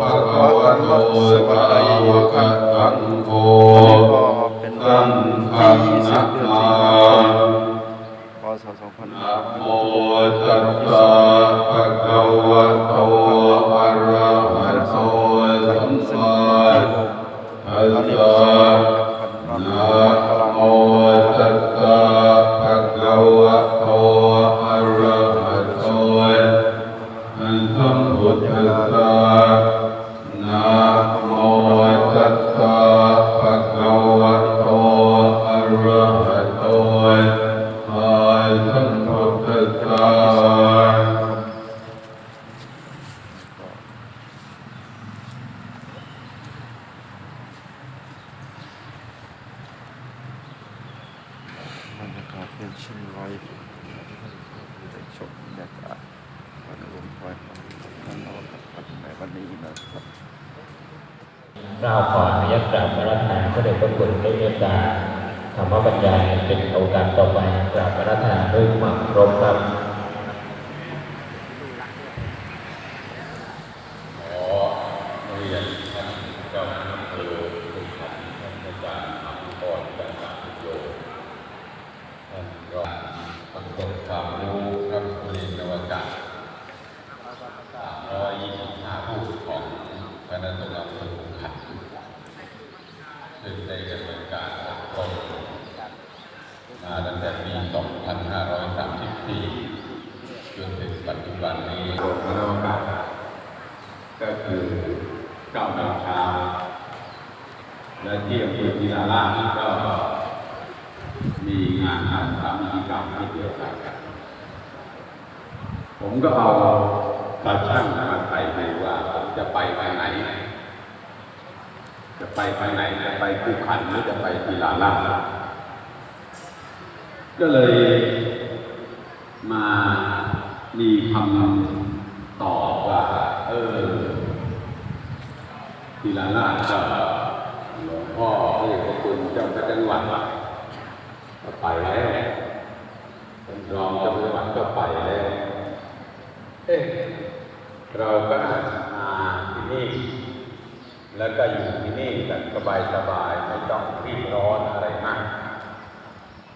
ภะคะวะโตอะวะหะตังโฆสังฆังนะมาพศ2500นะโมตัสสะภะคะวะโต เป็นเช่นไรได้ชมบรรยากาศวันรวมไว้วันนอนครับในวันนี้นะครับเราขออนุญาตกราบพระราชทานพระเดชพระคุณได้เมตตาธรรมบรรยายเป็นโอกาสต่อไปกราบพระราชทานด้วยความเคารพครับ ขอเรียนท่านเจ้าหน้าที่ทุกท่านท่านอาจารย์อัมพรจันทร์โยท่านรองประสบความรู้ครับเรียนนวกาศสามร้อยยี่สิบห้าผู้ของคณะตำรวจสุขันซึ่งได้ดำเนินการอบรมมาตั้งแต่ปี 2534 จนถึงปัจจุบันนี้โรงพยาบาลก็คือเก้าโมงเช้าและที่อำเภอกีฬาลาชก็มีงานทำทำกิจกรรมที่เดียวกันผมก็เอาตาช่างมาไปให้ว่าผมจะไปไปไหน จะไปไปไหนจะไปภูขันหรือจะไปกีฬาลาก็เลยมามีคำตอบว่า เออ กีฬาลาชก็หลวงพ่อพระเดชพระคุณเจ้าพระจังหวัดก็ไปแล้วท่านรองเจ้าพระจังหวัดก็ไปแล้วเอ๊ะเราก็มาที่นี่แล้วก็อยู่ที่นี่แบบสบายๆไม่ต้องรีบร้อนอะไรมาก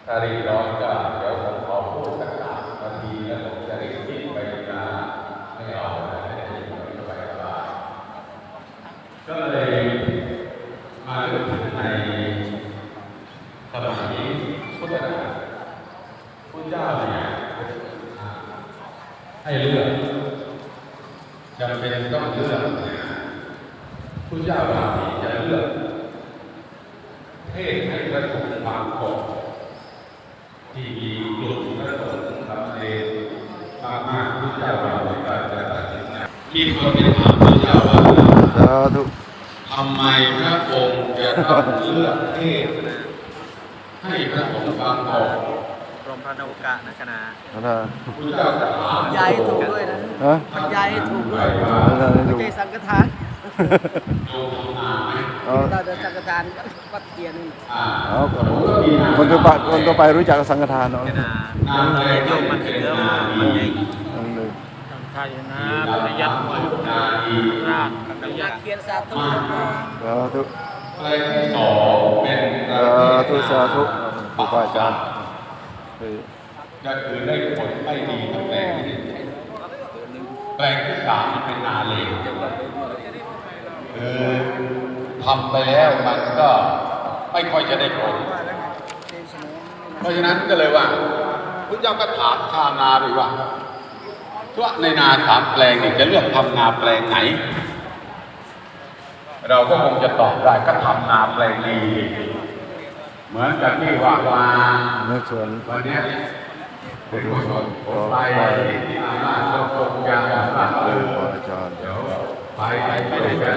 ถ้ารีบร้อนก็เดี๋ยวผมขอพูดสักสามนาทีแล้วผมจะรีบไปเวลาไม่เอาไม่ได้ยินสบายสบาย ก็เลยมาถึงในสมัยพุทธกาลพุทธเจ้าเนี่ยให้เลือกจำเป็นต้องเลือกพุทธเจ้าบางทีจะเลือกเทศให้พระสงฆ์บางคนที่มีกลุ่มพระสงฆ์ทำเองมากๆพุทธเจ้าเราก็จะตัดสินใจมีคนไปถามพุทธเจ้าว่าสา ธุทำไมพระองค์จะต้องเลือกเทศให้พระสงฆ์บางคนกรมพระนวกะนะคณะนะพุทธเจ้าจะถามบรรยายให้ถูกด้วยนะฮะบรรยายให้ถูกด้วยนะไม่ดูใช่สังฆทานโยมทำงานไหมเอาเราจะสังฆทานวัดเทียนนี่อ่าเอาคนทั่วไปคนทั่วไปรู้จักสังฆทานเนาะคณะโยมมันเกิดมามันใหญ่นั่นเลยทายนะปริยัติมวยนาทีราช ปริยัติเขียนสาธุสาธุเพลงที่สองเป็นสาธุสาธุครูบาอาจารย์เฮ้ยก็คือได้ผลไม่ดีกับแปลงที่แปลงที่สามเป็นนาเลงคือทำไปแล้วมันก็ไม่ค่อยจะได้ผล เพราะฉะนั้นก็เลยว่าพุทธเจ้าก็ถามชาวนาไปว่าว่าในนาสามแปลงนี่จะเลือกทำนาแปลงไหน เราก็คงจะตอบได้ก็ทำนาแปลงดีเหมือนกับที่ว่ามาในส่อชวนวันนี้เป็นกุศลผมไปที่นานาก็คงจะว่าเอครูอบาอาจารย์เดี๋ยวไปไปด้วยกัน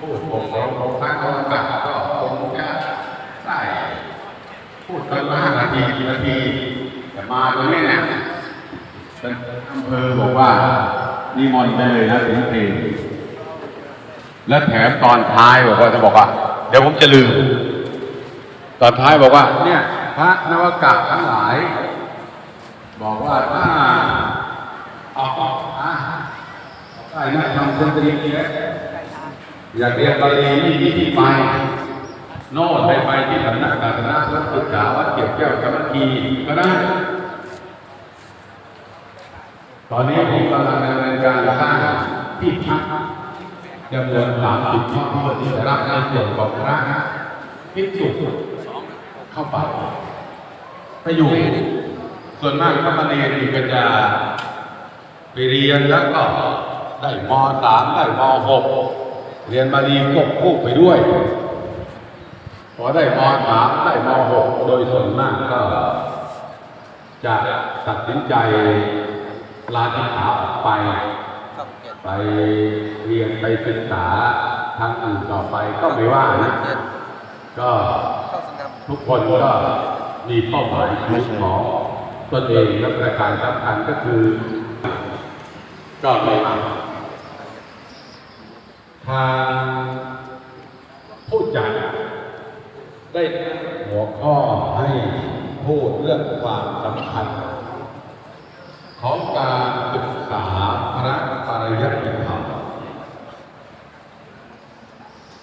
พูดผมของของพระเขากลับก็คงจะได้พูดกันมาห้านาทีกี่นาทีแต่มาตรงนี้เนี่ยเป็นอำเภอบอกว่านิมนต์ไปเลยนะถึงเพลง และแถมตอนท้ายบอกว่าจะบอกว่า เดี๋ยวผมจะลืม ตอนท้ายบอกว่า เนี่ย พระนวากะทั้งหลาย บอกว่าถ้าออกออกอะได้นะทำคนตรีแล้วอยากเรียนบาลีไม่มีที่ไปโน่นไปไปที่สำนักศาสนาวัดศึกษาวัดเก็บแก้วกรรมกีก็ได้ตอนนี้ผมกำลังดำเนินการสร้างที่พัก จำนวนสามสิบห้องเพื่อที่รับในส่วนของพระพิจุเข้าไปไปอยู่ ส่วนมากก็มาเรียนอีกก็จะไปเรียนแล้วก็ได้มสามได้มหกเรียนบาลีควบคู่ไปด้วยพอได้มสามได้มหกโดยส่วนมากก็ จะตัดสินใจลาสิขาออกไป ไปเรียนไปศึกษาทางอื่นต่อไปก็ไม่ว่านะก็ทุกคนก็มีเป้าหมายชีวิตของตนเองและประการสำคัญก็คือ ก็ไม่เอาทางผู้จัดได้หัวข้อให้พูดเรื่องความสำคัญ ของการศึกษาพระปริยัติธรรม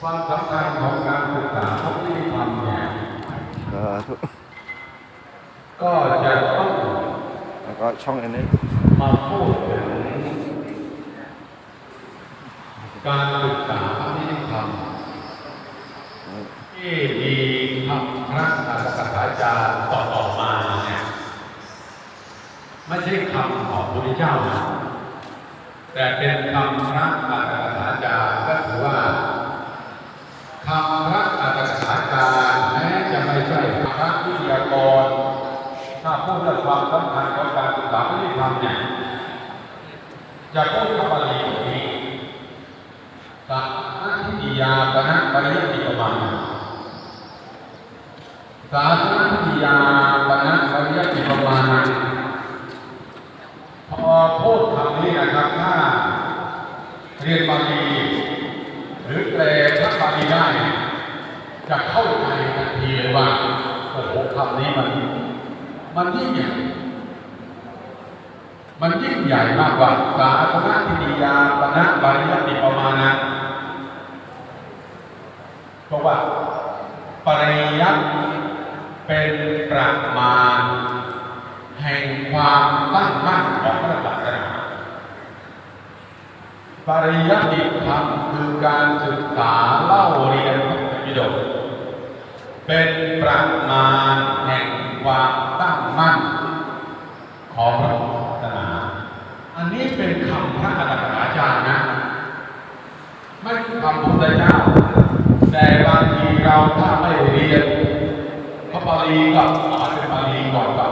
ความสำคัญของการศึกษาพระวิธรรมเนี่ย สาธุ ก็จะต้องแล้วก็ช่องอันนี้มาพูดถึงการศึกษาพระวิธรรมที่มีคำพระอาจารย์อาจารย์ต่อต่อๆมาเนี่ยไม่ใช่คำของพระพุทธเจ้านะแต่เป็นคำพระอาจารย์ก็ถือว่าคำพระอาจารย์แม้จะไม่ใช่พระวิทยากร พูดเรื่องความสำคัญของการศึกษาที่ทำเนี่ยจะพูดคำบาลีแบบนี้สัพพะทิฏฐิยาปณะปริยติประมาณสาธารณทิฏฐิยาปณะปริยติประมาณพอพูดคำนี้นะครับถ้าเรียนบาลีหรือแปลพระบาลีได้ จะเข้าใจทันทีเลยว่าโอ้โหคำนี้มัน มันยิ่งใหญ่ มันยิ่งใหญ่มากกว่าสาธารณทิฏยาปณะปริยติประมาณนะเพราะว่าปริยัติเป็นประมาณ แห่งความตั้งมั่นของพระศาสนาปริยัติธรรมคือการศึกษาเล่าเรียนพระไตรปิฎกเป็นประมาณแห่งความตั้งมั่นของพระ เป็นคำพระอาจารย์นะ ไม่คำพุทธเจ้า แต่บางทีเราถ้าไม่เรียนพระบาลีกับอ่านเป็นบาลีก่อนกับ